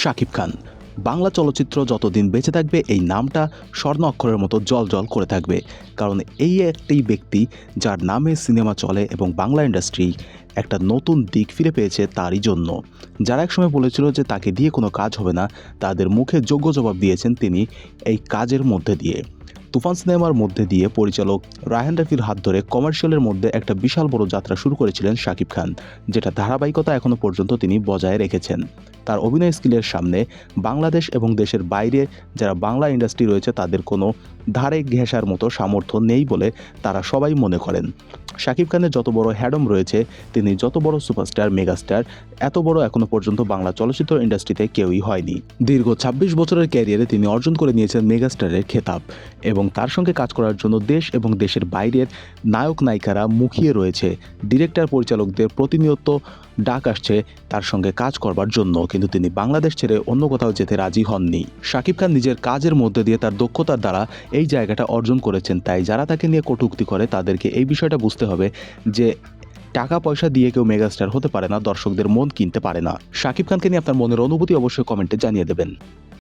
শাকিব খান। বাংলা চলচ্চিত্র যতদিন বেঁচে থাকবে, এই নামটা স্বর্ণ অক্ষরের মতো জল জল করে থাকবে। কারণ এই একটি ব্যক্তি যার নামে সিনেমা চলে এবং বাংলা ইন্ডাস্ট্রি একটা নতুন দিক ফিরে পেয়েছে তারই জন্য। যারা একসময় বলেছিল যে তাকে দিয়ে কোনো কাজ হবে না, তাদের মুখে যোগ্য জবাব দিয়েছেন তিনি এই কাজের মধ্যে দিয়ে। তুফান সিনেমার মধ্যে দিয়ে পরিচালক রায়হান রাফির হাত ধরে কমার্শিয়ালের মধ্যে একটা বিশাল বড় যাত্রা শুরু করেছিলেন শাকিব খান, যেটা ধারাবাহিকতা এখনও পর্যন্ত তিনি বজায় রেখেছেন। তার অভিনয় স্কিলের সামনে বাংলাদেশ এবং দেশের বাইরে যারা বাংলা ইন্ডাস্ট্রি রয়েছে তাদের কোনো ধারে ঘেঁষার মতো সামর্থ্য নেই বলে তারা সবাই মনে করেন। শাকিব খানের যত বড় হ্যাডম রয়েছে, তিনি যত বড় সুপারস্টার, মেগাস্টার, এত বড় এখনও পর্যন্ত বাংলা চলচ্চিত্র ইন্ডাস্ট্রিতে কেউই হয়নি। দীর্ঘ ২৬ বছরের ক্যারিয়ারে তিনি অর্জন করে নিয়েছেন মেগাস্টারের খেতাব এবং তার সঙ্গে কাজ করার জন্য দেশ এবং দেশের বাইরের নায়ক নায়িকারা মুখিয়ে রয়েছে। ডিরেক্টর পরিচালকদের প্রতিনিয়ত ডাক আসছে তার সঙ্গে কাজ করবার জন্য, কিন্তু তিনি বাংলাদেশ ছেড়ে অন্য কোথাও যেতে রাজি হননি। শাকিব খান নিজের কাজের মধ্যে দিয়ে তার দক্ষতার দ্বারা এই জায়গাটা অর্জন করেছেন, তাই যারা তাকে নিয়ে কটুক্তি করে, তাদেরকে এই বিষয়টা বুঝতে হবে যে টাকা পয়সা দিয়ে কেউ মেগাস্টার হতে পারে না, দর্শকদের মন কিনতে পারে না। শাকিব খানকে নিয়ে আপনার মনের অনুভূতি অবশ্যই কমেন্টে জানিয়ে দেবেন।